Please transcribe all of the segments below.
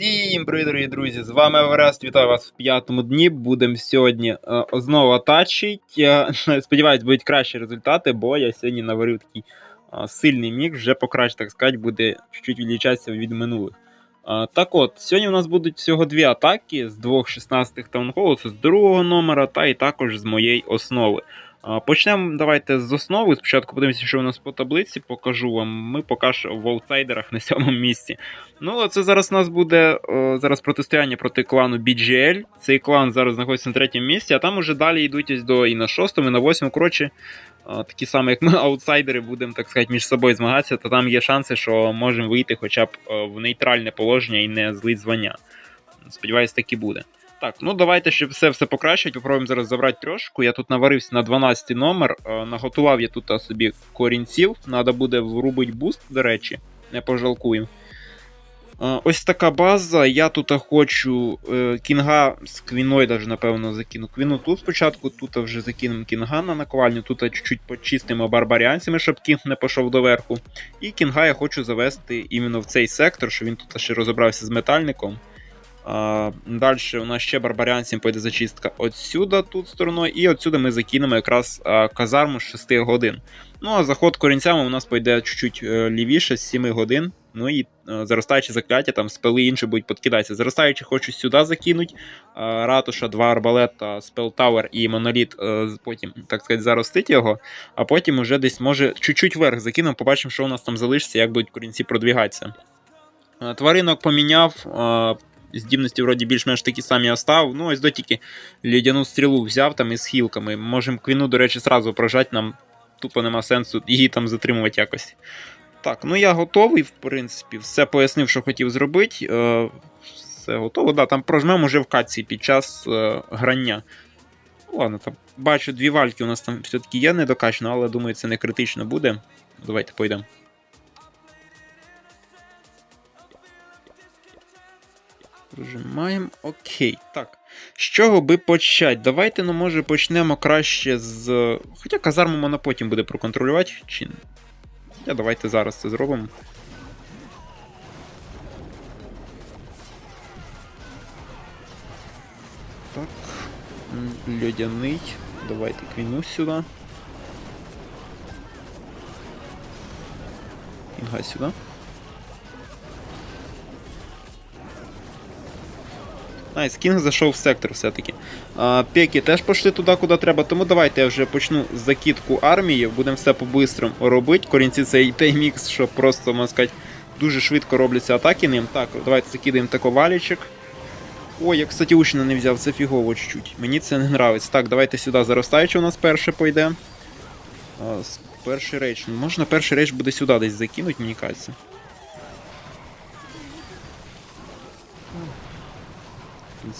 Всім привіт, дорогі друзі! З вами Еверест, вітаю вас в п'ятому дні. Будемо сьогодні е, знову атачить. Я сподіваюсь, будуть кращі результати, бо я сьогодні наварив такий е, сильний мікс, вже покраще, так сказати, буде чуть-чуть відлічатися від минулих. Е, так от, сьогодні у нас будуть всього дві атаки з двох 16-х таунхолу, з другого номера, та і також з моєї основи. Почнемо давайте з основи. Спочатку подивимося, що у нас по таблиці, покажу вам. Ми поки що в аутсайдерах на сьомому місці. Ну, це зараз у нас буде о, зараз протистояння проти клану BGL. Цей клан зараз знаходиться на третьому місці, а там уже далі йдуть ось до і на шостому, і на восьмому. Коротше, о, такі самі, як ми, аутсайдери, будемо, так сказати, між собою змагатися, то там є шанси, що можемо вийти хоча б о, в нейтральне положення і не злить звання. Сподіваюсь, так і буде. Так, ну давайте, щоб все все покращить. Попробуємо зараз забрати трошку. Я тут наварився на 12 номер. Е, наготував я тут собі корінців. Надо буде врубити буст, до речі, не пожалкуємо. Е, ось така база. Я тут хочу е, кінга з квіною, даже, напевно, закину. Квіну тут спочатку, тут вже закинемо кінга на наковальню, тут чуть-чуть почистимо барбаріанцями, щоб кінг не пішов доверху. І кінга я хочу завести іменно в цей сектор, щоб він тут ще розібрався з метальником. Далі у нас ще барбаріанцям пойде зачистка отсюда, тут стороною, і отсюди ми закинемо якраз казарму з 6 годин. Ну а заход корінцями у нас пойде чуть-чуть е, лівіше, з 7 годин. Ну і а, заростаючі закляття, там спели інші будуть підкидатися. Заростаючі хочу сюди закинути. А, ратуша, два арбалета, спелтауер і моноліт, потім, так сказати, заростить його, а потім уже десь може чуть-чуть вверх закинемо, побачимо, що у нас там залишиться, як будуть корінці продвігатися. Тваринок поміняв, здібності вроді більш-менш такі самі остав. Ну, ось до тільки стрілу взяв там із хілками. Можемо квіну, до речі, сразу прожати, нам тупо нема сенсу її там затримувати якось. Так, ну я готовий, в принципі, все пояснив, що хотів зробити. Е, Все готово. Да, Там прожмемо вже в катці під час е, грання. Ладно, там бачу, дві вальки у нас там все-таки є недокачано, але думаю, це не критично буде. Давайте пойдемо. Прожимаємо. Окей. Так. З чого би почати? Давайте, ну, може, почнемо краще з. Хоча казарму можна потім буде проконтролювати. Чи... Хоча давайте зараз це зробимо. Так. Льодяний. Давайте квіну сюди. Інга сюди. Найс, Кінг зайшов в сектор все-таки. А, Пеки теж пішли туди, куди треба. Тому давайте я вже почну з закидку армії. Будемо все по-бистрому робити. Корінці цей той мікс, що просто, можна сказати, дуже швидко робляться атаки ним. Так, давайте закидаємо тако валічик. Ой, я, кстати, учня не взяв, це фігово чуть-чуть. Мені це не подобається. Так, давайте сюди заростаючи у нас перше пойде. Перший рейдж. Можна перший рейдж буде сюди десь закинути, мені кажеться.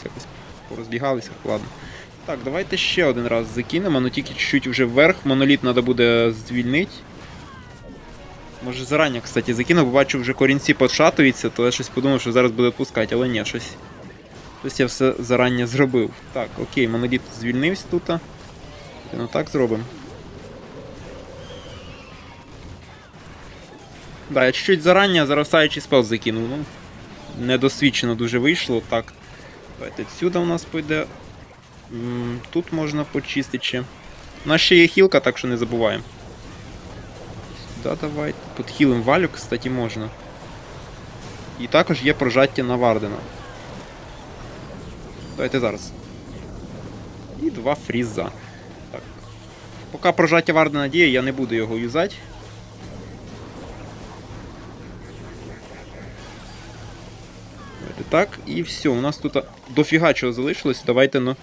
Якось порозбігалися, ладно. Так, давайте ще один раз закинемо, але тільки чуть-чуть вже вверх. Моноліт треба буде звільнити. Може зарані, кстати, закинув, бо бачу, вже корінці подшатуються, то я щось подумав, що зараз буде відпускати, але ні, щось. Щось я все зарані зробив. Так, окей, моноліт звільнився тут. Ну так зробимо. Да, я чуть-чуть зарані заростаючий спел закинув. Ну, недосвідчено дуже вийшло. Так, Давайте сюди у нас пойде. Тут можна почистити ще. У нас ще є хілка, так що не забуваємо. Сюди давайте. Підхилим валю, кстати, можна. І також є прожаття на Вардена. Давайте зараз. І два фріза. Так. Поки прожаття Вардена діє, я не буду його юзати. Так, і все, у нас тут дофіга чого залишилось, давайте ну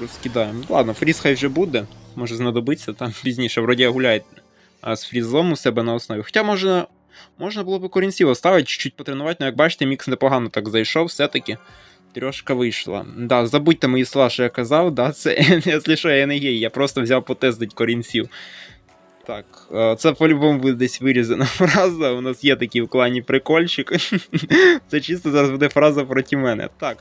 розкидаємо. Ладно, фріз хай вже буде, може знадобиться там пізніше. Вроді гуляє а з фрізом у себе на основі. Хоча можна можна було б корінців оставити, чуть-чуть потренувати, але як бачите, мікс непогано так зайшов, все-таки трьошка вийшла. Да, забудьте мої слова, що я казав, да, це, якщо що, я не гей, я просто взяв потестити корінців. Так, е, це по-любому буде десь вирізана фраза. У нас є такий в клані прикольчик. Це чисто зараз буде фраза проти мене. Так.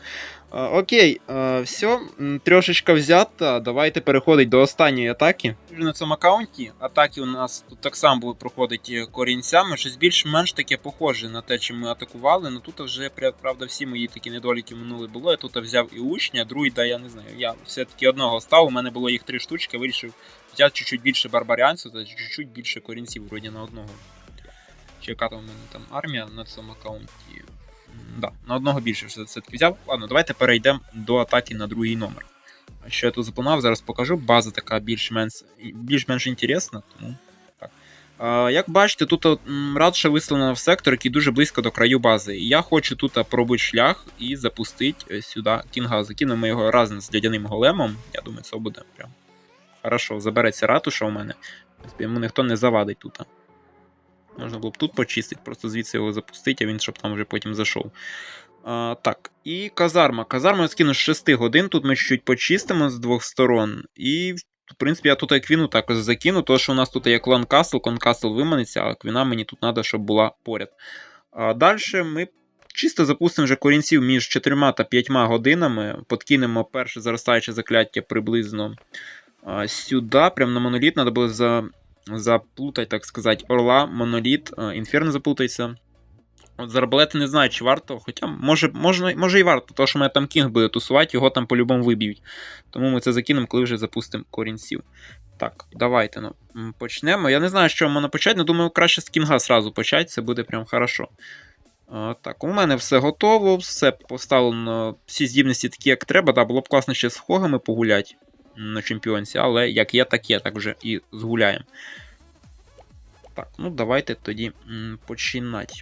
е, Окей, е, все, м, трошечка взята. Давайте переходити до останньої атаки. На цьому аккаунті атаки у нас тут так само будуть проходити корінцями. Щось більш-менш таке похоже на те, чим ми атакували. Ну тут вже, правда, всі мої такі недоліки минули було. Я тут взяв і учня, друїда, я не знаю. Я все-таки одного став. У мене було їх три штучки, вирішив взяти чуть-чуть більше барбаріанців та чуть-чуть більше корінців, вроді на одного. Чи яка там у мене там армія на цьому аккаунті? Да, на одного більше все- все-таки взяв. Ладно, давайте перейдемо до атаки на другий номер. Що я тут запланував, зараз покажу. База така більш-менш більш-менш інтересна, тому так. А, як бачите, тут радше вислана в сектор, який дуже близько до краю бази. Я хочу тут пробити шлях і запустити сюди кінга. Закинемо його разом з лядяним големом. Я думаю, це буде прям Хорошо, забереться ратуша у мене. Йому ніхто не завадить тут. Можна було б тут почистити, просто звідси його запустити, а він щоб там вже потім зайшов. А, так, і казарма. Казарма я скину з 6 годин. Тут ми чуть-чуть почистимо з двох сторон. І, в принципі, я тут і квіну також закину, тому що у нас тут є клан Касл, клан Касл виманиться, а квіна мені тут треба, щоб була поряд. А далі ми чисто запустимо вже корінців між 4 та 5 годинами. Подкинемо перше заростаюче закляття приблизно сюда, прям на монолит, надо было за, заплутать, так сказать, орла, моноліт, інферно заплутається. От з арбалети не знаю, чи варто, хоча може, може, може і варто, тому що мене там кінг буде тусувати, його там по-любому виб'ють. Тому ми це закинемо, коли вже запустимо корінців. Так, давайте ну, почнемо. Я не знаю, що можна почати, але думаю, краще з кінга сразу почати, це буде прям хорошо. А, так, у мене все готово, все поставлено, всі здібності такі, як треба. Да, було б класно ще з хогами погуляти на чемпіонці, але як є, так є, так вже і згуляємо. Так, ну давайте тоді починати.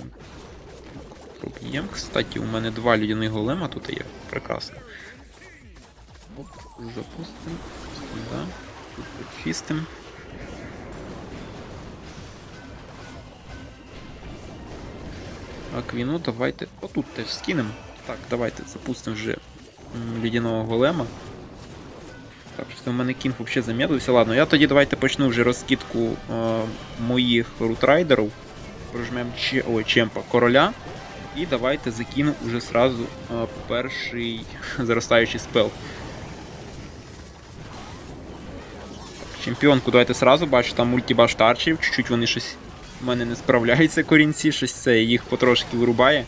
М, Проб'єм. Кстати, у мене два людяних голема тут є. Прекрасно. Оп, запустимо. Сюди. Тут почистимо. А квіну давайте. Отут теж скинемо. Так, давайте запустимо вже лідяного голема. Так, що в мене кінг взагалі замедлився. Ладно, я тоді давайте почну вже розкидку е, моїх рутрайдерів. Прожмемо че... Ой, чемпа короля. І давайте закину уже сразу е, перший заростаючий спел. Так, чемпіонку давайте сразу бачу, там мультибаш тарчів, чуть-чуть вони щось у мене не справляються корінці, щось це їх потрошки вирубає.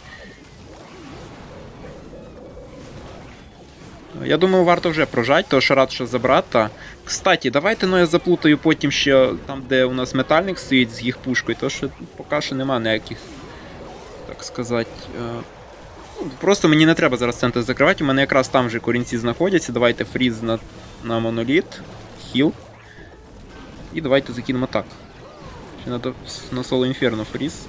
Я думаю, варто вже прожать, того що забрати. Кстати, давайте ну я заплутаю потім ще там, де у нас метальник стоїть з їх пушкою, то що поки що нема ніяких, так сказати. е, ну, Просто мені не треба зараз центр закривати, у мене якраз там вже корінці знаходяться. Давайте фріз на, на моноліт, хіл. І давайте закинемо так. Надо на соло інферно фріз.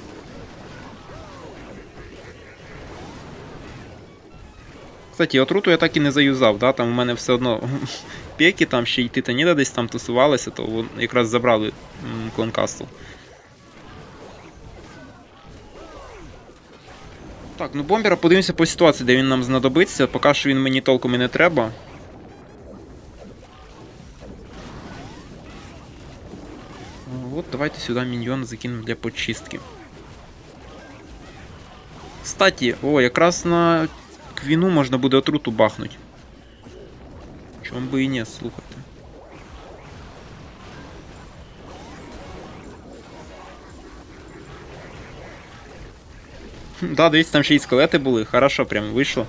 Кстати, отруту я так і не заюзав, да? там у мене все одно пеки там ще й Титаніда десь там тусувалися, то якраз забрали м. Так, ну бомбера подивимося по ситуації, де він нам знадобиться. Поки що він мені толком і не треба. Давайте сюди міньйон закинемо для почистки. Кстати, о, якраз на квіну можна буде отруту бахнуть. Чом би і не, слухайте. Да, дивіться, там ще й скелети були, хорошо прям вийшло.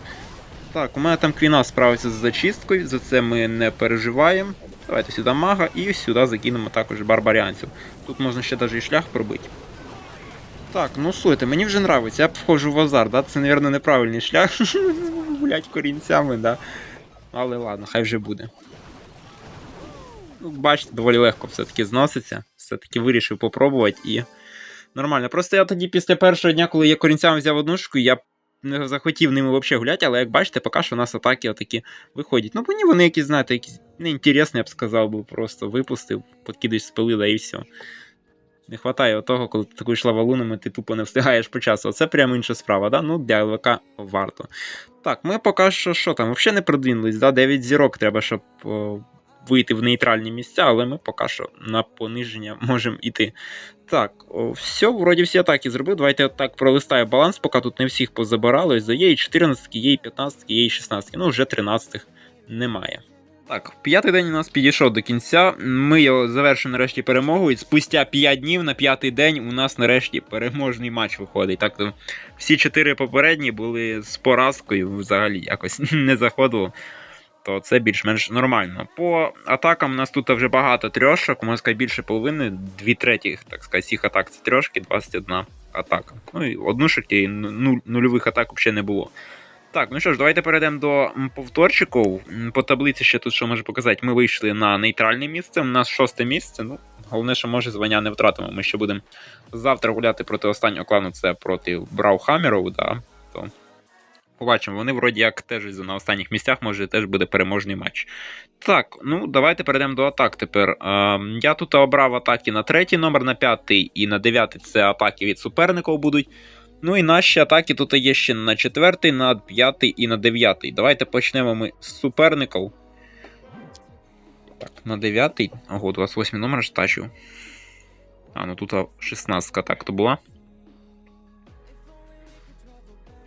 Так, у мене там квіна справиться з зачисткою, за це ми не переживаємо. Давайте сюди мага і сюди закинемо також барбаріанців. Тут можна ще навіть і шлях пробити. Так, ну слухайте, мені вже нравиться. Я б входжу в азар, да? Це, мабуть, неправильний шлях. Гулять корінцями, да. Але ладно, хай вже буде. Ну, бачите, доволі легко все-таки зноситься. Все-таки вирішив попробувати і. Нормально. Просто я тоді після першого дня, коли я корінцями взяв одну штуку, я не захотів ними взагалі гуляти, але як бачите, поки що у нас атаки отакі виходять. Ну, мені вони якісь, знаєте, якісь неінтересні, я б сказав, би, просто випустив, подкидаєш спилила і все. Не вистачає того, коли ти атакуєш лавалунами, ти тупо не встигаєш по часу. Оце прямо інша справа, да? Ну, для ЛВК варто. Так, ми поки що що там, взагалі не продвинулись, да? 9 зірок треба, щоб вийти в нейтральні місця, але ми поки що на пониження можемо йти. Так, все, вроді всі атаки зробив. Давайте я так пролистаю баланс, поки тут не всіх позабирали. Ось є 14, є 15, є 16. Ну, вже 13 немає. Так, п'ятий день у нас підійшов до кінця. Ми його завершимо нарешті перемогою. Спустя 5 днів на п'ятий день у нас нарешті переможний матч виходить. Так, всі чотири попередні були з поразкою, взагалі якось не заходило. То це більш-менш нормально. По атакам у нас тут вже багато трьошок, можна сказати, більше половини, дві третіх, так сказати, всіх атак це трьошки, 21 атака. Ну і однушок і нуль, нульових атак взагалі не було. Так, ну що ж, давайте перейдемо до повторчиків. По таблиці ще тут що можу показати. Ми вийшли на нейтральне місце. У нас шосте місце. Ну, головне, що може звання не втратимо. Ми ще будемо завтра гуляти проти останнього клану, це проти Браухамеров, да. Побачимо. Вони вроді як теж на останніх місцях, може теж буде переможний матч. Так, ну давайте перейдемо до атак тепер. Е, я тут обрав атаки на третій номер, на п'ятий і на дев'ятий це атаки від суперників будуть. Ну і наші атаки тут є ще на четвертий, на п'ятий і на дев'ятий. Давайте почнемо ми з суперників. Так, на дев'ятий. Ого, 28 номер ж тачу. А, ну тут 16 так то була.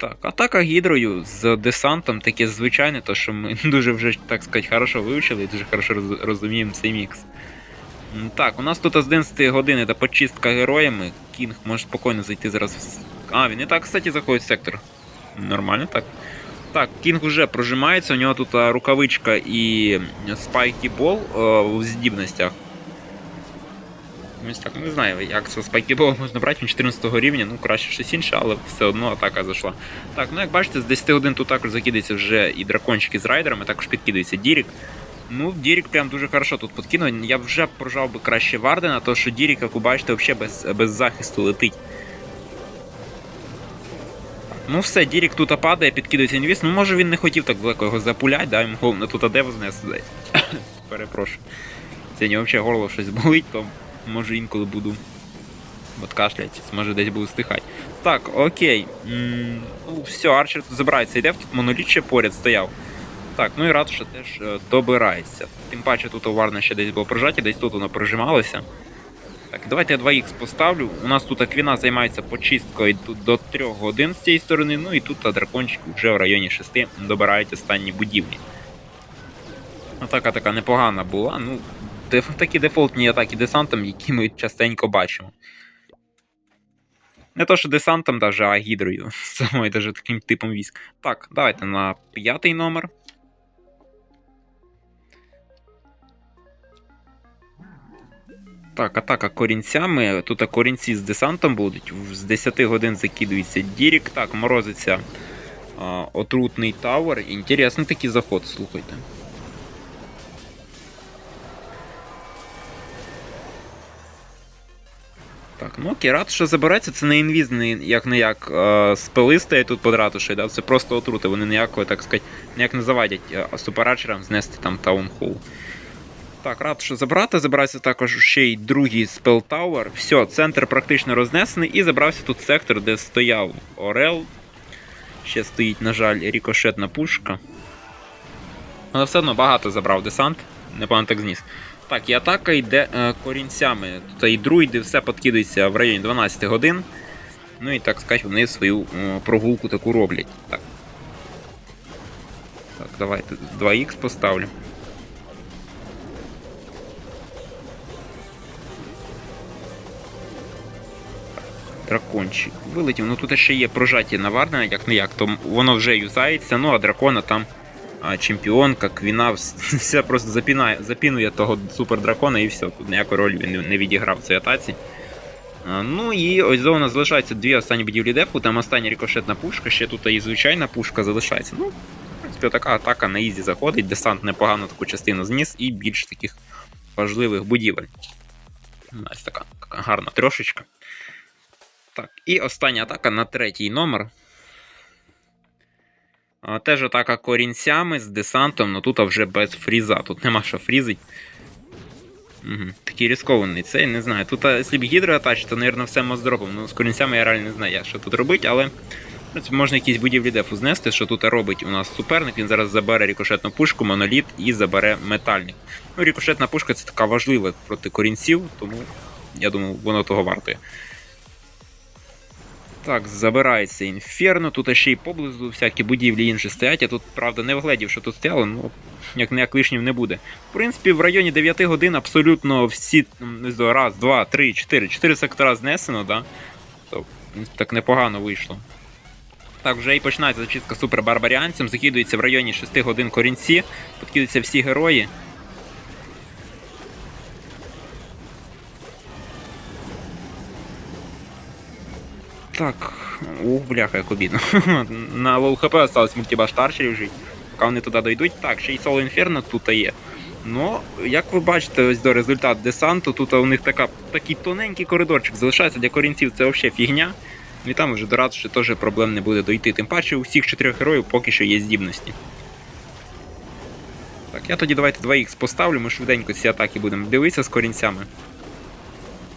Так, атака гідрою з десантом таке звичайне, то що ми дуже вже, так сказати, хорошо вивчили і дуже хорошо роз- розуміємо цей мікс. Так, у нас тут з 11 години та почистка героями. Кінг може спокійно зайти зараз. А, він і так, кстати, заходить в сектор. Нормально так. Так, Кінг уже прожимається, у нього тут рукавичка і спайкі бол в здібностях. Ось так, не знаю, як це спайкібол можна брати, він 14 рівня, ну краще щось інше, але все одно атака зайшла. Так, ну як бачите, з 10 годин тут також закидається вже і дракончики з райдерами, також підкидається Дірік. Ну, Дірік прям дуже хорошо тут подкинув. Я вже прожав би краще Вардена, то що Дірік, як ви бачите, взагалі без, без захисту летить. Ну все, Дірік тут падає, підкидається інвіс. Ну може він не хотів так далеко його запуляти, да, йому головне тут адев знесли. Перепрошую. Це не взагалі горло щось болить, то може інколи буду от кашлять, може десь буду стихати. Так, окей. М, Ну, все, Арчер забирається, йде, тут моноліт поряд стояв. Так, ну і ратуша теж е, добирається. Тим паче тут у Варна ще десь було прожаті, десь тут воно прожималося. Так, давайте я 2х поставлю. У нас тут Аквіна займається почисткою до 3 годин з цієї сторони, ну і тут дракончик вже в районі 6 добирають останні будівлі. Атака така непогана була. Ну, такі дефолтні атаки десантом, які ми частенько бачимо. Не то, що десантом, даже, а гідрою. Самою даже таким типом військ. Так, давайте на п'ятий номер. Так, атака корінцями. Тут корінці з десантом будуть. З 10 годин закидується Дірік. Так, морозиться а, отрутний тавер. Інтересний такий заход, слухайте. Так, ну окей, ратуша забереться, це не інвізний, як не як е, тут під ратушею, да? це просто отрути, вони ніякого, так сказати, ніяк не завадять е, суперачерам знести там таунхол. Так, ратуша забрати, забрався також ще й другий спел Тауер. Все, центр практично рознесений і забрався тут сектор, де стояв Орел. Ще стоїть, на жаль, рікошетна пушка. Але все одно багато забрав десант, непогано так зніс. Так, і атака йде е, корінцями. Тут і друїди все підкидається в районі 12 годин. Ну і так сказати, вони свою е, прогулку таку роблять. Так. Так, давайте 2х поставлю. Дракончик вилетів. Ну тут ще є прожаті на Варнера, як не як, то воно вже юзається, ну а дракона там чемпіонка, квіна, вс- все просто запінає, запінує того супердракона і все. Тут ніякої ролі він не- відіграв в цій атаці. Ну і ось зона залишається дві останні будівлі депу, там остання рикошетна пушка, ще тут і звичайна пушка залишається. Ну, в принципі, така атака на ізі заходить, десант непогано таку частину зніс і більш таких важливих будівель. Ось така гарна трошечка. Так, і остання атака на третій номер. Теж атака корінцями з десантом, але тут вже без фріза. Тут нема що фрізить. Угу. Такий рискований цей, не знаю. Тут, якщо б то, мабуть, все моздропом. Ну, з корінцями я реально не знаю, що тут робити, але. принципі, Можна якісь будівлі дефу знести, що тут робить у нас суперник. Він зараз забере рікошетну пушку, моноліт і забере метальник. Ну, рікошетна пушка це така важлива проти корінців, тому я думаю, воно того вартує. Так, забирається інферно, тут ще й поблизу всякі будівлі інші стоять. Я тут, правда, не вгледів, що тут стояло, ну як ніяк лишнім не буде. В принципі, в районі 9 годин абсолютно всі не раз, два, три, чотири. Чотири сектора знесено, да? То, в принципі, так непогано вийшло. Так, вже і починається зачистка супер барбаріанцем. Закидується в районі 6 годин корінці, підкидаються всі герої. Так, ух, бляха, як обідно. На лоу хп осталось мультибаш тарчерів жити. Поки вони туди дойдуть. Так, ще й соло інферно тут є. Ну, як ви бачите, ось до результат десанту, тут у них така, такий тоненький коридорчик залишається для корінців, це взагалі фігня. І там вже до ратуші теж проблем не буде дойти. Тим паче у всіх чотирьох героїв поки що є здібності. Так, я тоді давайте 2х поставлю, ми швиденько ці атаки будемо дивитися з корінцями.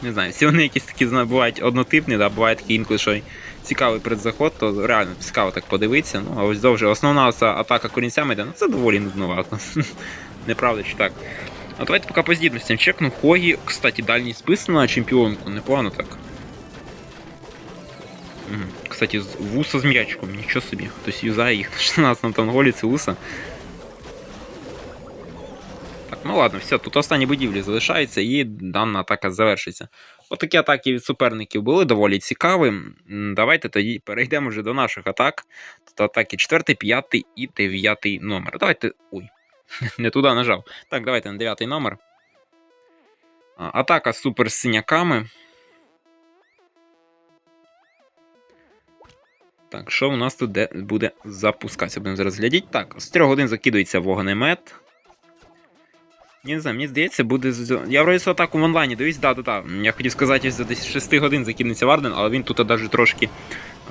Не знаю, всі вони якісь такі бувають однотипні, да, буває такі інколи, що цікавий предзаход, то реально цікаво так подивитися. Ну, а ось довже основна ця атака корінцями йде, ну це доволі нудновато. Неправда чи так. А давайте поки по здібностям чекну. Хогі, кстати, дальній спис на чемпіонку, непогано так. Кстати, вуса з м'ячиком, нічого собі. Хтось юзає їх на 16 танголі, це вуса. Ну ладно, все, тут останні будівлі залишаються і дана атака завершиться. Отакі атаки від суперників були доволі цікаві. Давайте тоді перейдемо вже до наших атак. Тут атаки 4, 5 і 9 номер. Давайте. Ой, не туди нажав. Так, давайте на 9 номер. Атака з супер синяками. Так, що у нас тут де буде запускатися? Будемо зараз глядіти. Так, з 3 годин закидується вогнемет. Не знаю, мені здається, буде. з- Я вроді атаку в онлайні дивись, да, да, да. Я хотів сказати, за десь 6 годин закинеться Варден, але він тут навіть трошки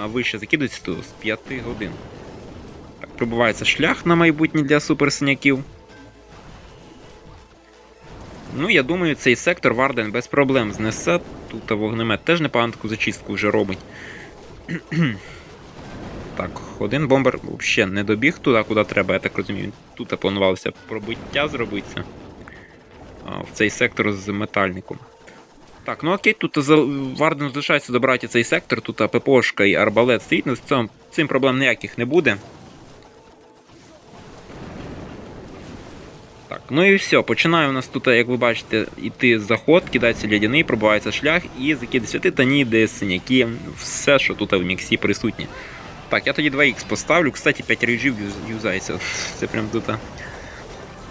вище закидується, то з 5 годин. Так, пробувається шлях на майбутнє для суперсиняків. Ну, я думаю, цей сектор Варден без проблем знесе. Тут вогнемет теж непогану таку зачистку вже робить. Так, один бомбер взагалі не добіг туди, куди треба, я так розумію. Тут планувалося пробиття зробитися. В цей сектор з метальником. Так, ну окей, тут. Варден залишається добрати цей сектор, тут ППОшка і арбалет стоїть, ну з цим, цим проблем ніяких не буде. Так, ну і все. Починає у нас тут, як ви бачите, йти заход, кидається лядяний, пробивається шлях і закидається титаніди, синяки, все, що тут в міксі присутнє. Так, я тоді 2х поставлю. Кстати, 5 рейджів юзається. Це прям тут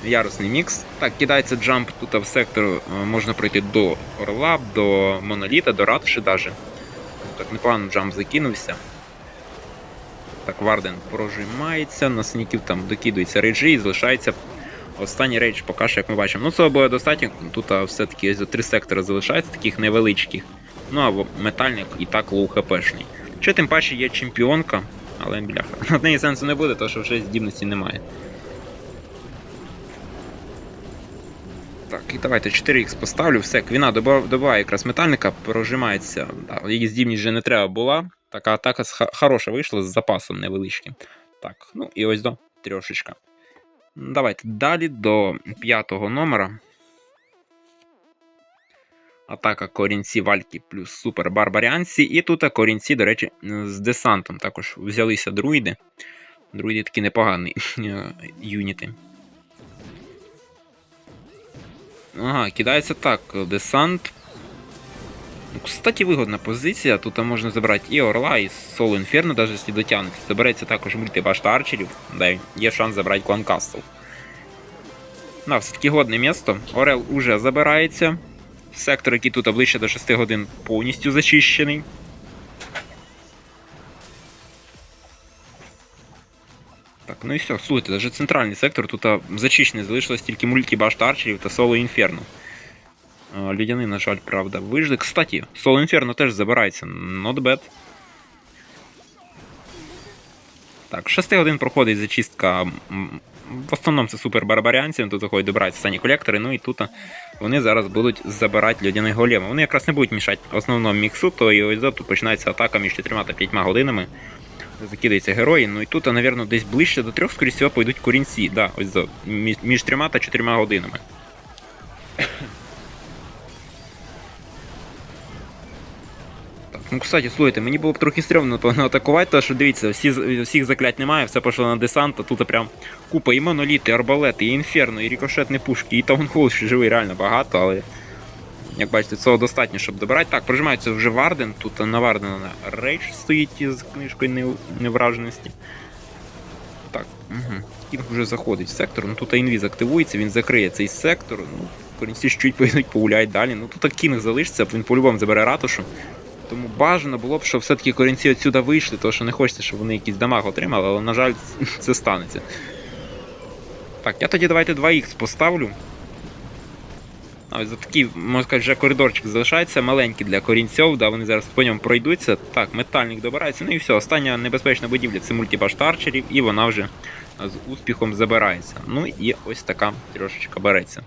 ярусний мікс. Так, кидається джамп тут в сектор, е, можна пройти до орла, до моноліта, до ратуші даже. Так, непогано джамп закинувся. Так, Варден прожимається, на сніків там докидується рейджі і залишається останній рейдж поки що, як ми бачимо. Ну, цього буде достатньо. Тут все-таки три сектори залишається, таких невеличких. Ну або метальник і так лоу хпшний. Що тим паче є чемпіонка, але бляха. На неї сенсу не буде, тому що вже здібності немає. Так, і давайте 4х поставлю, все, квіна добиває якраз метальника, прожимається. Да, її здібність вже не треба була. Така атака хороша вийшла з запасом невеличким. Так, ну і ось до трьошечка. Давайте далі до п'ятого номера. Атака корінці вальки плюс супер барбаріанці. І тут корінці, до речі, з десантом також взялися друїди. Друїди такі непогані юніти. Ага, кидається так. Десант. Ну, Кстати, вигодна позиція. Тут можна забрати і Орла, і Соло Інферно, навіть якщо дотягнеться. Забереться також мультибашта арчерів, де є шанс забрати клан Кастл. Да, все-таки годне місто. Орел уже забирається. Сектор, який тут ближче до 6 годин, повністю зачищений. Так, ну і все, слухайте, навіть центральний сектор тут зачищений, залишилось тільки мультібашта арчерів та соло інферно. Людяни, на жаль, правда, вижили. Кстати, соло інферно теж забирається. Not bad. Так, 6 годин проходить зачистка. В основному це супер барбаріанців, тут заходять добираються стані колектори, ну і тут вони зараз будуть забирати людяних голема. Вони якраз не будуть мішати основному міксу, то і ось тут починається атака між 4 та 5 годинами. Закидаються герої. Ну і тут, напевно, десь ближче до трьох, скоріше всього, пойдуть корінці. Да, ось за, між, між 3 та 4 годинами. Ну, кстати, слухайте, мені було б трохи стрьомно, атакувати, тому що дивіться, всі, всіх заклять немає, все пішло на десант, а тут прям купа і моноліти, і арбалети, і інферно, і рікошетні пушки, і таунхол ще живий, реально багато, але. Як бачите, цього достатньо, щоб добирати. Так, прожимається вже Варден, тут на Вардена рейдж стоїть із книжкою невраженості. Так, угу. Кінг вже заходить в сектор, ну тут інвіз активується, він закриє цей сектор. Ну, корінці чуть поїдуть, погуляють далі. Ну тут Кінг залишиться, він по-любому забере ратушу. Тому бажано було б, щоб все-таки корінці отсюди вийшли, тому що не хочеться, щоб вони якийсь дамаг отримали, але, на жаль, це станеться. Так, я тоді давайте 2х поставлю. Ось за такий, можна сказати, вже коридорчик залишається, маленький для корінців, да, вони зараз по ньому пройдуться. Так, метальник добирається, ну і все. Остання небезпечна будівля це мультибашт арчерів, і вона вже з успіхом забирається. Ну і ось така трошечка береться.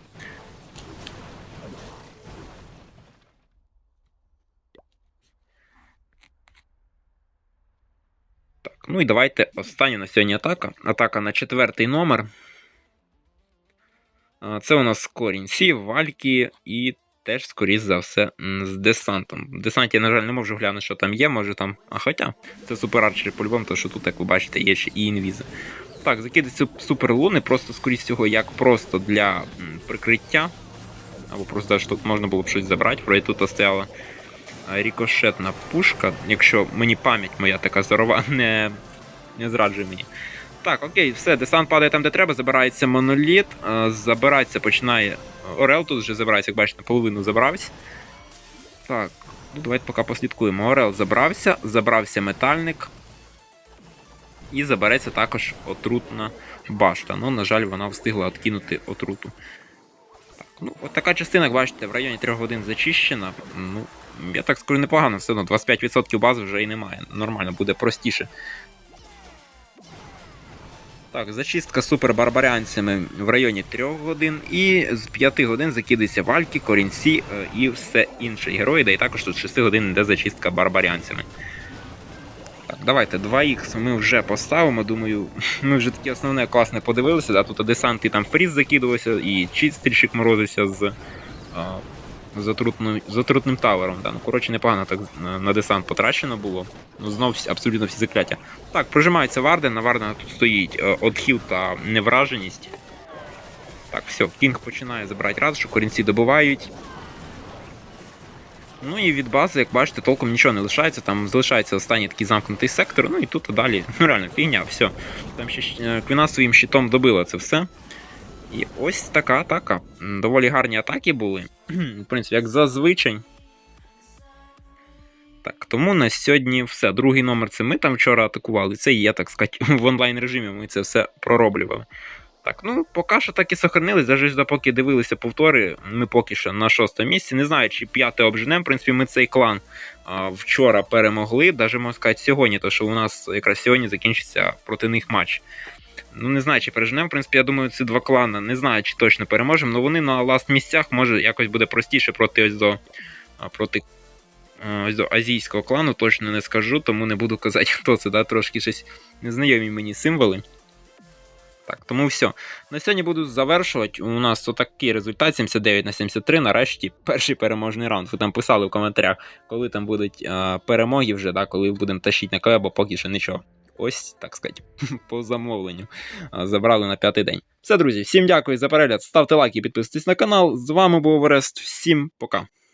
Ну і давайте остання на сьогодні атака. Атака на четвертий номер. Це у нас корінці, вальки і теж, скоріш за все, з десантом. В десанті, на жаль, не можу глянути, що там є, може там. А хоча, це суперарчери по-любому, тому що тут, як ви бачите, є ще і інвізи. Так, закидаються суперлуни, просто скоріш всього, як просто для прикриття. Або просто щоб можна було б щось забрати. Про тут стояла рікошетна пушка, якщо мені пам'ять моя така здорова, не, не зраджує мені. Так, окей, все, десант падає там, де треба, забирається моноліт, е, забирається, починає. Орел тут вже забирається, як бачите, половину забрався. Так, ну давайте поки послідкуємо. Орел забрався, забрався метальник. І забереться також отрутна башта. Ну, на жаль, вона встигла откинути отруту. Так, ну, от така частина, як бачите, в районі 3 годин зачищена. Ну, я так скажу, непогано, все одно 25% бази вже і немає. Нормально, буде простіше. Так, зачистка супербарбарянцями в районі 3 годин, і з 5 годин закидаються вальки, корінці е, і все інше герої, да і також тут 6 годин йде зачистка барбарянцями. Так, давайте 2х ми вже поставимо. Думаю, ми вже таке основне класне подивилися. Да? Тут десант і там фріз закидувався, і чистильщик морозився з а, з, отрутним, з отрутним тавером. Да? Ну, коротше, непогано так на, на десант потрачено було. Ну, знов абсолютно всі закляття. Так, прожимається Варден, на Вардена тут стоїть е, отхил та невраженість. Так, все, Кінг починає забирати ратушу, корінці добувають. Ну і від бази, як бачите, толком нічого не лишається. Там залишається останній такий замкнутий сектор, ну і тут далі, ну реально, фігня, все. Там ще е, Квіна своїм щитом добила це все. І ось така атака. Доволі гарні атаки були. В принципі, як зазвичай. Так, тому на сьогодні все. Другий номер це ми там вчора атакували. Це я, так сказати, в онлайн режимі ми це все пророблювали. Так, ну поки що так і сохранились, навіть допоки дивилися повтори, ми поки що на шостому місці. Не знаю, чи п'яте обженем. В принципі, ми цей клан а, вчора перемогли, навіть можна сказати, сьогодні, тому що у нас якраз сьогодні закінчиться проти них матч. Ну, не знаю, чи переженемо. В принципі, я думаю, ці два клани не знаю, чи точно переможемо, але вони на ласт місцях може якось буде простіше проти ось до проти ось до азійського клану, точно не скажу, тому не буду казати, хто це, да, трошки щось незнайомі мені символи. Так, тому все. На сьогодні буду завершувати. У нас отакий результат: 79 на 73. Нарешті перший переможний раунд. Ви там писали в коментарях, коли там будуть а, перемоги вже, да, коли будемо тащити на КВ, бо поки що нічого. Ось, так сказати, по замовленню. Забрали на п'ятий день. Все, друзі, всім дякую за перегляд. Ставте лайки, підписуйтесь на канал. З вами був Орест. Всім пока.